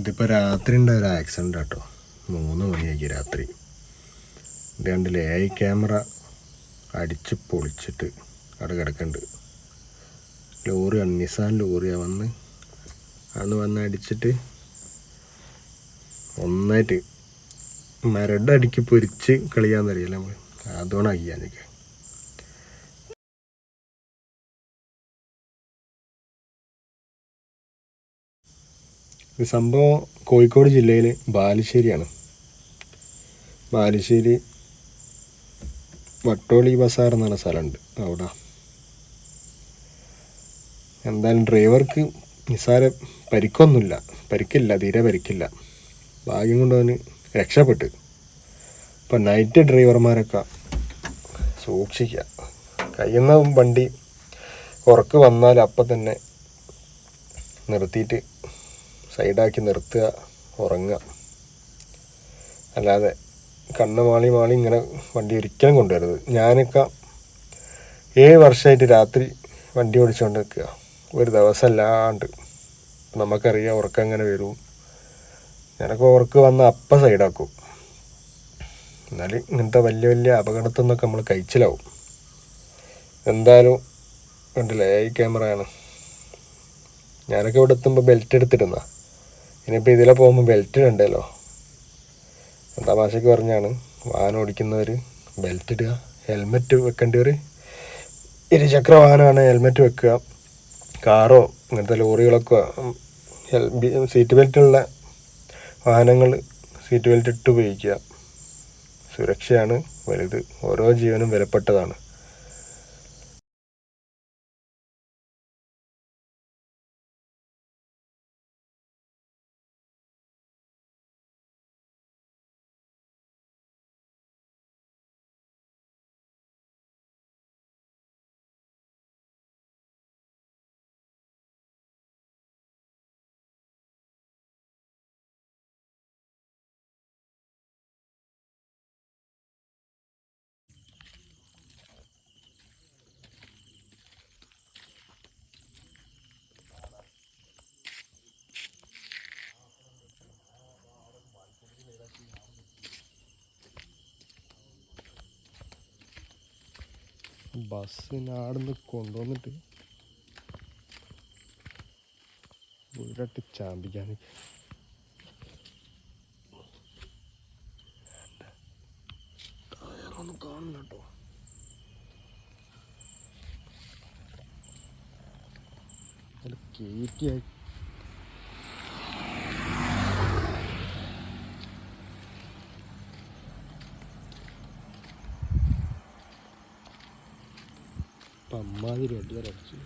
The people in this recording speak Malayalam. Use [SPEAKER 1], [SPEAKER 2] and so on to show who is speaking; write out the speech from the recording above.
[SPEAKER 1] ഇതിപ്പോൾ രാത്രി ഉണ്ടായ ഒരു ആക്സിഡന്റ് കേട്ടോ മൂന്ന് മണിയാക്കി രാത്രി. രണ്ട് ലേ ക്യാമറ അടിച്ച് പൊളിച്ചിട്ട് അവിടെ കിടക്കുന്നുണ്ട് ലോറി അണ്ണിസാൻ ലോറിയാണ് വന്ന് അന്ന് വന്ന് അടിച്ചിട്ട് ഒന്നായിട്ട് മരട് അടിക്ക് പൊരിച്ച് കളിയാന്നറിയില്ല നമ്മൾ അതുകൊണ്ട് അയ്യാനൊക്കെ ഇത് സംഭവം കോഴിക്കോട് ജില്ലയിൽ ബാലുശ്ശേരിയാണ്. ബാലുശ്ശേരി വട്ടോളി ബസാർ എന്ന് പറഞ്ഞ സ്ഥലമുണ്ട്. അവിടെ. എന്തായാലും ഡ്രൈവർക്ക് നിസ്സാര പരിക്കൊന്നുമില്ല. പരിക്കില്ല തീരെ പരിക്കില്ല. ഭാഗ്യം കൊണ്ട് അവന് രക്ഷപ്പെട്ട്. ഇപ്പം നൈറ്റ് ഡ്രൈവർമാരൊക്കെ സൂക്ഷിക്കുക. കഴിയുന്ന വണ്ടി ഉറക്ക് വന്നാൽ അപ്പം തന്നെ നിർത്തിയിട്ട് സൈഡാക്കി നിർത്തുക ഉറങ്ങുക. അല്ലാതെ കണ്ണ് മാളി മാളി ഇങ്ങനെ വണ്ടി ഒരിക്കലും കൊണ്ടുവരരുത്. ഞാനൊക്കെ ഏഴ് വർഷമായിട്ട് രാത്രി വണ്ടി ഓടിച്ചുകൊണ്ട് നിൽക്കുക ഒരു ദിവസം അല്ലാണ്ട് നമുക്കറിയാം ഉറക്കം എങ്ങനെ വരും. ഞാനൊക്കെ ഉറക്ക് വന്ന അപ്പം സൈഡാക്കും. എന്നാൽ ഇങ്ങനത്തെ വലിയ വലിയ അപകടത്തിൽ നിന്നൊക്കെ നമ്മൾ കഴിച്ചിലാവും. എന്തായാലും കണ്ടില്ലേ ഈ ക്യാമറയാണ്. ഞാനൊക്കെ ഇവിടെ എത്തുമ്പോൾ ബെൽറ്റ് എടുത്തിരുന്ന ഇനിയിപ്പോൾ ഇതിലെ പോകുമ്പോൾ ബെൽറ്റ് ഇടണ്ടല്ലോ. തമാശയ്ക്ക് പറഞ്ഞാണ്. വാഹനം ഓടിക്കുന്നവർ ബെൽറ്റ് ഇടുക ഹെൽമെറ്റ് വെക്കേണ്ടവർ ഇരുചക്ര വാഹനമാണ് ഹെൽമെറ്റ് വെക്കുക. കാറോ ഇങ്ങനത്തെ ലോറികളൊക്കെ ഹെൽ- സീറ്റ് ബെൽറ്റുള്ള വാഹനങ്ങൾ സീറ്റ് ബെൽറ്റ് ഇട്ട് ഉപയോഗിക്കുക. സുരക്ഷയാണ് വലുത്. ഓരോ ജീവനും വിലപ്പെട്ടതാണ്. ബസ്സിന് ആടുന്ന് കൊണ്ടുവന്നിട്ട് വീടട്ട് ചാമ്പിക്കാൻ ടയറൊന്നും കാണില്ല കേട്ടോ. അത് കയറ്റിയായി ഇപ്പം അമ്മാതിരി അടിയാറടിച്ചു